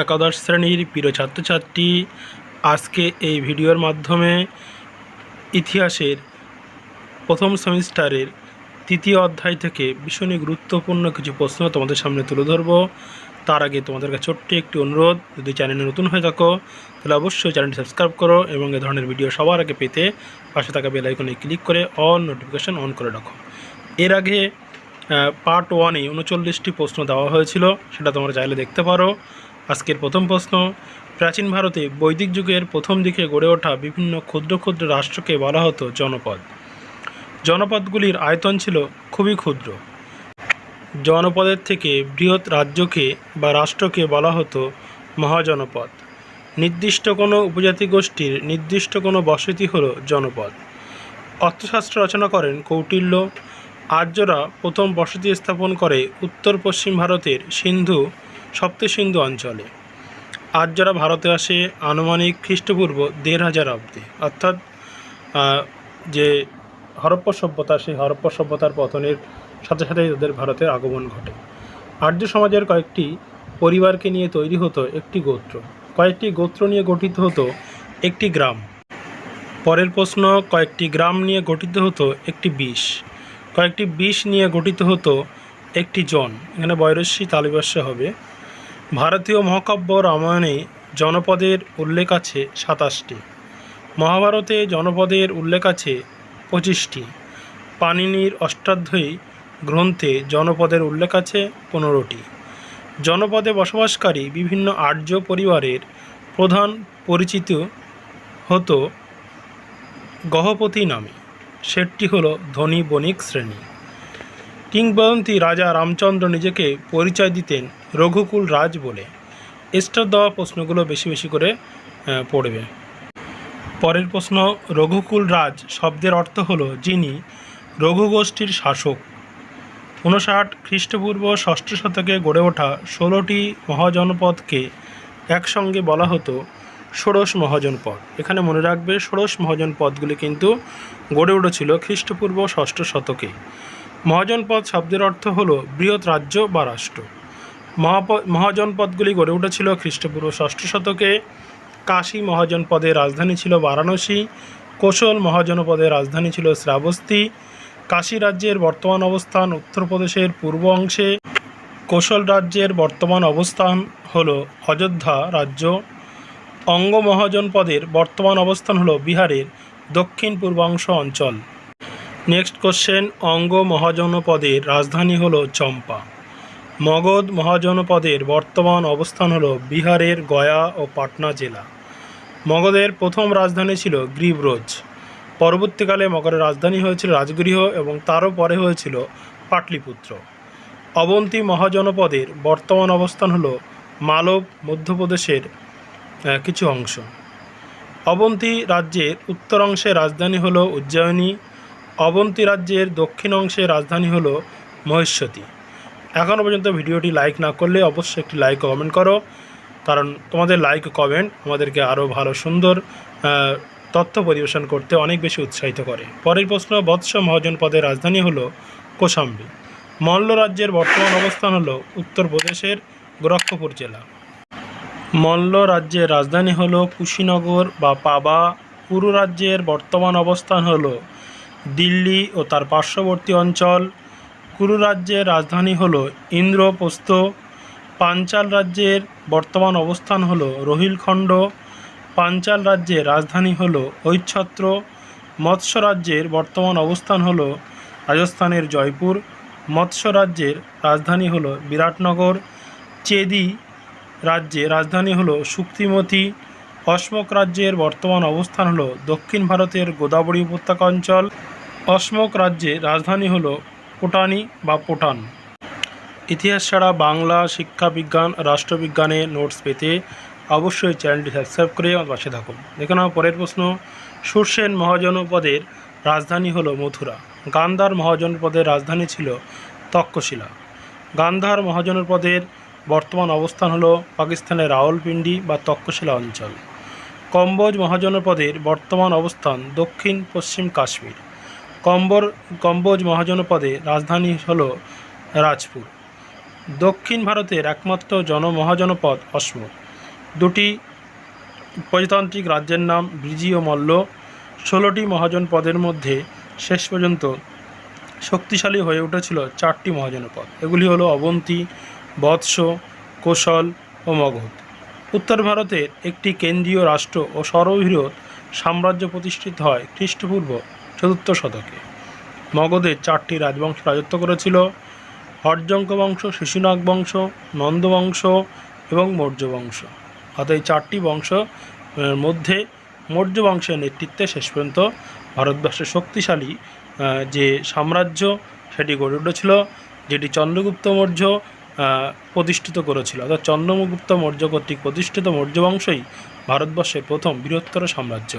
একাদশ শ্রেণির প্রিয় ছাত্রছাত্রী, আজকে এই ভিডিওর মাধ্যমে ইতিহাসের প্রথম সেমিস্টারের তৃতীয় অধ্যায় থেকে ভীষণই গুরুত্বপূর্ণ কিছু প্রশ্ন তোমাদের সামনে তুলে ধরবো। তার আগে তোমাদের কাছে ছোট্ট একটি অনুরোধ, যদি চ্যানেলে নতুন হয়ে থাকো, তাহলে অবশ্যই চ্যানেলটি সাবস্ক্রাইব করো এবং এ ধরনের ভিডিও সবার আগে পেতে পাশে থাকা বেল আইকনে ক্লিক করে অল নোটিফিকেশান অন করে রাখো। এর আগে পার্ট ওয়ানে উনচল্লিশটি প্রশ্ন দেওয়া হয়েছিল, সেটা তোমরা চাইলে দেখতে পারো। আজকের প্রথম প্রশ্ন, প্রাচীন ভারতে বৈদিক যুগের প্রথম দিকে গড়ে ওঠা বিভিন্ন ক্ষুদ্র ক্ষুদ্র রাষ্ট্রকে বলা হতো জনপদ। জনপদগুলির আয়তন ছিল খুবই ক্ষুদ্র। জনপদের থেকে বৃহৎ রাজ্যকে বা রাষ্ট্রকে বলা হতো মহাজনপদ। নির্দিষ্ট কোনো উপজাতি গোষ্ঠীর নির্দিষ্ট কোনো বসতি হলো জনপদ। অর্থশাস্ত্র রচনা করেন কৌটিল্য। আর্যরা প্রথম বসতি স্থাপন করে উত্তর পশ্চিম ভারতের সিন্ধু সপ্তসিন্ধু অঞ্চলে। আর্যরা ভারতে আসে, আনুমানিক খ্রিস্টপূর্ব দেড় হাজার অব্দে অর্থাৎ যে হরপ্পা সভ্যতা, সেই হরপ্পা সভ্যতার পতনের সাথে সাথেই তাদের ভারতের আগমন ঘটে। আর্য সমাজের কয়েকটি পরিবারকে নিয়ে তৈরি হতো একটি গোত্র। কয়েকটি গোত্র নিয়ে গঠিত হতো একটি গ্রাম। পরের প্রশ্ন, কয়েকটি গ্রাম নিয়ে গঠিত হতো একটি বিষ। কয়েকটি বিষ নিয়ে গঠিত হতো একটি জন। এখানে বৈরস্যী তালিবাস্য হবে। ভারতীয় মহাকাব্য রামায়ণে জনপদের উল্লেখ আছে সাতাশটি। মহাভারতে জনপদের উল্লেখ আছে পঁচিশটি। পাণিনির অষ্টাধ্যায়ী গ্রন্থে জনপদের উল্লেখ আছে পনেরোটি। জনপদে বসবাসকারী বিভিন্ন আর্য পরিবারের প্রধান পরিচিত হতো গহপতি নামে। সেটটি হলো ধনী বণিক শ্রেণি। কিংবদন্তি রাজা রামচন্দ্র নিজেকে পরিচয় দিতেন রঘুকুল রাজ বলে। স্টার দেওয়া প্রশ্নগুলো বেশি বেশি করে পড়বে। পরের প্রশ্ন, রঘুকুল রাজ শব্দের অর্থ হলো যিনি রঘুগোষ্ঠীর শাসক। ঊনষাট খ্রিস্টপূর্ব ষষ্ঠ শতকে গড়ে ওঠা ষোলোটি মহাজনপদকে একসঙ্গে বলা হতো ষোড়শ মহাজনপদ। এখানে মনে রাখবে, ষোড়শ মহাজনপদগুলি কিন্তু গড়ে উঠেছিল খ্রিস্টপূর্ব ষষ্ঠ শতকে। মহাজনপদ শব্দের অর্থ হলো বৃহৎ রাজ্য বা রাষ্ট্র। মহাজনপদগুলি গড়ে উঠেছিল খ্রিস্টপূর্ব ষষ্ঠ শতকে। কাশী মহাজনপদের রাজধানী ছিল বারাণসী, কোশল মহাজনপদের রাজধানী ছিল শ্রাবস্তি। কাশী রাজ্যের বর্তমান অবস্থান উত্তরপ্রদেশের পূর্ব অংশে। কোশল রাজ্যের বর্তমান অবস্থান হল অযোধ্যা রাজ্য। অঙ্গ মহাজনপদের বর্তমান অবস্থান হল বিহারের দক্ষিণ পূর্বাংশ অঞ্চল। নেক্সট কোশ্চেন, অঙ্গ মহাজনপদের রাজধানী হল চম্পা। মগধ মহাজনপদের বর্তমান অবস্থান হল বিহারের গয়া ও পাটনা জেলা। মগধের প্রথম রাজধানী ছিল গ্রীবরোজ। পরবর্তীকালে মগধের রাজধানী হয়েছিল রাজগৃহ এবং তারও পরে হয়েছিল পাটলিপুত্র। অবন্তী মহাজনপদের বর্তমান অবস্থান হল মালব, মধ্যপ্রদেশের কিছু অংশ। অবন্তী রাজ্যের উত্তর অংশে রাজধানী হল উজ্জয়িনী। অবন্তী রাজ্যের দক্ষিণ অংশে রাজধানী হল মহেশ্বতী। এখনও পর্যন্ত ভিডিওটি লাইক না করলে অবশ্যই একটি লাইক কমেন্ট করো। কারণ তোমাদের লাইক কমেন্ট আমাদেরকে আরও ভালো, সুন্দর তথ্য পরিবেশন করতে অনেক বেশি উৎসাহিত করে। পরের প্রশ্ন, বৎস মহাজন পদের রাজধানী হলো কোশাম্বী। মল্ল রাজ্যের বর্তমান অবস্থান হলো উত্তরপ্রদেশের গোরক্ষপুর জেলা। মল্ল রাজ্যের রাজধানী হলো কুশীনগর বা পাবা। পুরু রাজ্যের বর্তমান অবস্থান হলো দিল্লি ও তার পার্শ্ববর্তী অঞ্চল। কুরু রাজ্যের রাজধানী হলো ইন্দ্রপ্রস্থ। পাঞ্চাল রাজ্যের বর্তমান অবস্থান হলো রোহিলখণ্ড। পাঞ্চাল রাজ্যের রাজধানী হলো ঐচ্ছত্র। মৎস্য রাজ্যের বর্তমান অবস্থান হলো রাজস্থানের জয়পুর। মৎস্য রাজ্যের রাজধানী হলো বিরাটনগর। চেদি রাজ্যে রাজধানী হলো শুক্তিমতি অসমক রাজ্যের বর্তমান অবস্থান হলো দক্ষিণ ভারতের গোদাবরী উপত্যকা অঞ্চল। অসমক রাজ্যে রাজধানী হলো পোটানি বা পোটান। ইতিহাস ছাড়া বাংলা শিক্ষা বিজ্ঞান রাষ্ট্রবিজ্ঞানে নোটস পেতে অবশ্যই চ্যানেলটি সাবস্ক্রাইব করে আমার পাশে থাকুন। দেখে নাও পরের প্রশ্ন। সুরসেন মহাজনপদের রাজধানী হলো মথুরা। গান্ধার মহাজনপদের রাজধানী ছিল তক্ষশিলা। গান্ধার মহাজনপদের বর্তমান অবস্থান হলো পাকিস্তানের রাওয়ালপিন্ডি বা তক্ষশিলা অঞ্চল। কম্বোজ মহাজনপদের বর্তমান অবস্থান দক্ষিণ পশ্চিম কাশ্মীর। কম্বর, কম্বোজ মহাজনপদে রাজধানী হল রাজপুর। দক্ষিণ ভারতের একমাত্র জনমহাজনপদ অসমত দুটি প্রজাতান্ত্রিক রাজ্যের নাম ব্রিজি ও মল্ল। ষোলোটি মহাজন পদের মধ্যে শেষ পর্যন্ত শক্তিশালী হয়ে উঠেছিল চারটি মহাজনপদ। এগুলি হলো অবন্তী, বৎস, কোশল ও মগধ উত্তর ভারতের একটি কেন্দ্রীয় রাষ্ট্র ও সর্ববৃহৎ সাম্রাজ্য প্রতিষ্ঠিত হয় খ্রিস্টপূর্ব চতুর্থ শতকে। মগধের চারটি রাজবংশ রাজত্ব করেছিল। হর্যঙ্ক বংশ, শিশুনাগ বংশ, নন্দ বংশ এবং মৌর্য বংশ। অর্থাৎ এই চারটি বংশ মধ্যে মৌর্য বংশের নেতৃত্বে শেষ পর্যন্ত ভারতবর্ষের শক্তিশালী যে সাম্রাজ্য, সেটি গড়ে উঠেছিল, যেটি চন্দ্রগুপ্ত মৌর্য প্রতিষ্ঠিত করেছিল। অর্থাৎ চন্দ্রগুপ্ত মৌর্য কর্তৃক প্রতিষ্ঠিত মৌর্য বংশই ভারতবর্ষের প্রথম বৃহত্তর সাম্রাজ্য।